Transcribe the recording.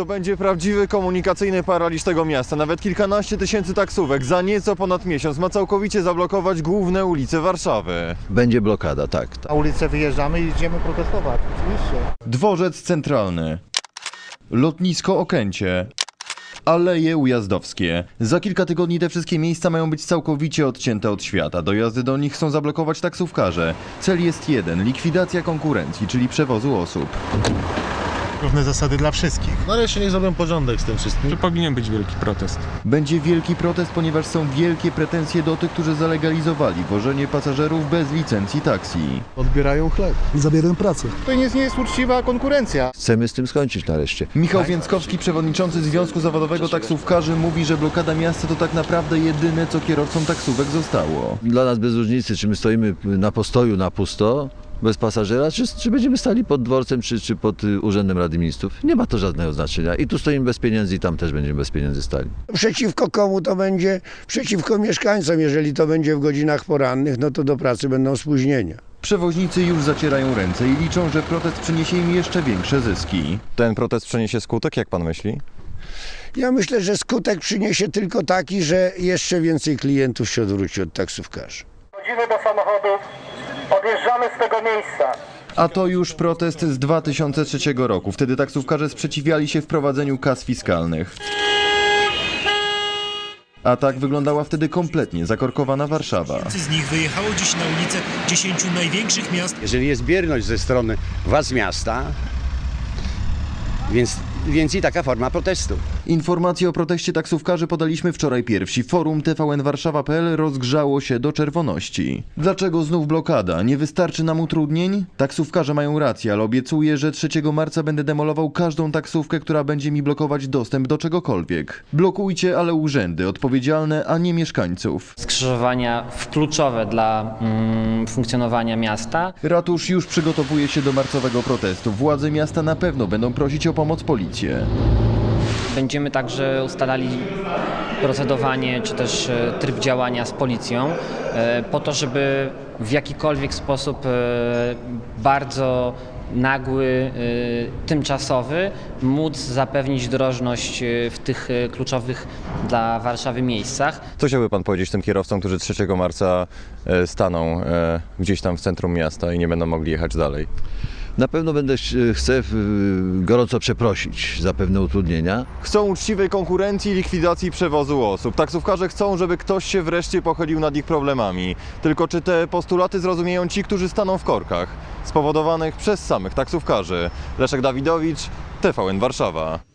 to będzie prawdziwy komunikacyjny paraliż tego miasta. Nawet kilkanaście tysięcy taksówek za nieco ponad miesiąc ma całkowicie zablokować główne ulice Warszawy. Będzie blokada, tak. Na ulicę wyjeżdżamy i idziemy protestować, oczywiście. Dworzec Centralny, lotnisko Okęcie, Aleje Ujazdowskie. Za kilka tygodni te wszystkie miejsca mają być całkowicie odcięte od świata. Dojazdy do nich chcą zablokować taksówkarze. Cel jest jeden likwidacja konkurencji, czyli przewozu osób. Równe zasady dla wszystkich. Nareszcie niech zrobią porządek z tym wszystkim. że powinien być wielki protest. Będzie wielki protest, ponieważ są wielkie pretensje do tych, którzy zalegalizowali wożenie pasażerów bez licencji taksi. odbierają chleb, zabierają pracę. To nie jest, nie jest uczciwa konkurencja. Chcemy z tym skończyć nareszcie. Michał Więckowski, przewodniczący Związku Zawodowego Taksówkarzy, mówi, że blokada miasta to tak naprawdę jedyne, co kierowcom taksówek zostało. Dla nas bez różnicy, czy my stoimy na postoju na pusto, bez pasażera, czy, czy będziemy stali pod dworcem, czy, czy pod y, Urzędem Rady Ministrów. Nie ma to żadnego znaczenia. I tu stoimy bez pieniędzy, i tam też będziemy bez pieniędzy stali. Przeciwko komu to będzie? Przeciwko mieszkańcom. Jeżeli to będzie w godzinach porannych, no to do pracy będą spóźnienia. Przewoźnicy już zacierają ręce i liczą, że protest przyniesie im jeszcze większe zyski. Ten protest przyniesie skutek, jak pan myśli? Ja myślę, że skutek przyniesie tylko taki, że jeszcze więcej klientów się odwróci od taksówkarzy. Wchodzimy do samochodów, odjeżdżamy z tego miejsca. A to już protest z 2003 roku. Wtedy taksówkarze sprzeciwiali się wprowadzeniu kas fiskalnych. A tak wyglądała wtedy kompletnie zakorkowana Warszawa. z nich wyjechało dziś na ulice 10 największych miast Jeżeli jest bierność ze strony władz miasta, więc, więc i taka forma protestu. Informacje o proteście taksówkarzy podaliśmy wczoraj pierwsi. Forum tvnwarszawa.pl rozgrzało się do czerwoności. Dlaczego znów blokada? Nie wystarczy nam utrudnień? Taksówkarze mają rację, ale obiecuję, że 3 marca będę demolował każdą taksówkę, która będzie mi blokować dostęp do czegokolwiek. Blokujcie, ale urzędy odpowiedzialne, a nie mieszkańców. skrzyżowania w- kluczowe dla mm, funkcjonowania miasta. Ratusz już przygotowuje się do marcowego protestu. Władze miasta na pewno będą prosić o pomoc policję. Będziemy także ustalali procedowanie czy też e, tryb działania z policją e, po to, żeby w jakikolwiek sposób e, bardzo nagły, tymczasowy móc zapewnić drożność w tych kluczowych dla Warszawy miejscach. Co chciałby pan powiedzieć tym kierowcom, którzy 3 marca staną gdzieś tam w centrum miasta i nie będą mogli jechać dalej? Na pewno będę ch- chcę gorąco przeprosić za pewne utrudnienia. Chcą uczciwej konkurencji i likwidacji przewozu osób. Taksówkarze chcą, żeby ktoś się wreszcie pochylił nad ich problemami. Tylko czy te postulaty zrozumieją ci, którzy staną w korkach, spowodowanych przez samych taksówkarzy? Leszek Dawidowicz, TVN Warszawa.